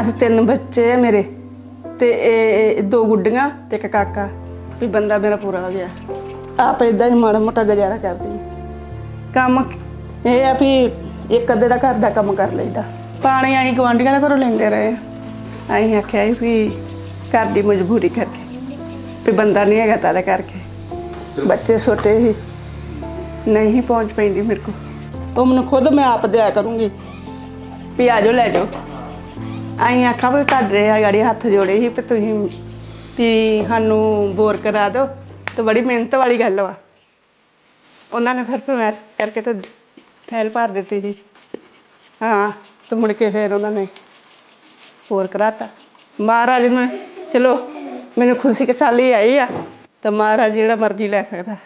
ਅਸੀਂ ਤਿੰਨ ਬੱਚੇ ਆ ਮੇਰੇ ਤੇ ਇਹ ਇਹ ਦੋ ਗੁੱਡੀਆਂ ਤੇ ਇੱਕ ਕਾਕਾ। ਵੀ ਬੰਦਾ ਮੇਰਾ ਪੂਰਾ ਹੋ ਗਿਆ। ਆਪ ਇਦਾਂ ਹੀ ਮਾੜਾ ਮੋਟਾ ਗੁਜ਼ਾਰਾ ਕਰਦੀ ਹਾਂ। ਕੰਮ ਇਹ ਆ ਵੀ ਇੱਕ ਅੱਧੇ ਦਾ ਘਰ ਦਾ ਕੰਮ ਕਰ ਲਈਦਾ। ਪਾਣੀ ਅਸੀਂ ਗਵਾਂਢੀਆਂ ਦੇ ਘਰੋਂ ਲੈਂਦੇ ਰਹੇ ਅਸੀਂ ਆਖਿਆ ਸੀ ਵੀ ਘਰ ਦੀ ਮਜਬੂਰੀ ਕਰਕੇ, ਵੀ ਬੰਦਾ ਨਹੀਂ ਹੈਗਾ ਤਾਂ ਕਰਕੇ। ਬੱਚੇ ਛੋਟੇ ਸੀ, ਨਹੀਂ ਪਹੁੰਚ ਪੈਂਦੀ ਮੇਰੇ ਕੋਲ। ਉਹ ਮੈਨੂੰ ਖੁਦ ਮੈਂ ਆਪ ਦਿਆ ਕਰੂੰਗੀ। ਵੀ ਆ ਜਾਓ, ਲੈ ਜਾਓ। ਅਸੀਂ ਆਖਾਂ ਵੀ ਤੁਹਾਡੇ ਆ ਗਾੜੀ ਹੱਥ ਜੋੜੇ ਸੀ ਵੀ ਤੁਸੀਂ ਵੀ ਸਾਨੂੰ ਬੋਰ ਕਰਾ ਦਿਓ। ਤੇ ਬੜੀ ਮਿਹਨਤ ਵਾਲੀ ਗੱਲ ਵਾ। ਉਹਨਾਂ ਨੇ ਫਿਰ ਫਰਮਾਇਸ਼ ਕਰਕੇ ਤੇ ਫੈਲ ਭਰ ਦਿੱਤੀ ਸੀ। ਹਾਂ, ਤੇ ਮੁੜ ਕੇ ਫਿਰ ਉਹਨਾਂ ਨੇ ਹੋਰ ਕਰਾਤਾ। ਮਹਾਰਾਜ ਨੇ, ਚਲੋ, ਮੈਨੂੰ ਖੁਸ਼ੀ ਕਿ ਚੱਲ ਆਈ ਆ। ਤੇ ਮਹਾਰਾਜ ਜਿਹੜਾ ਮਰਜ਼ੀ ਲੈ ਸਕਦਾ।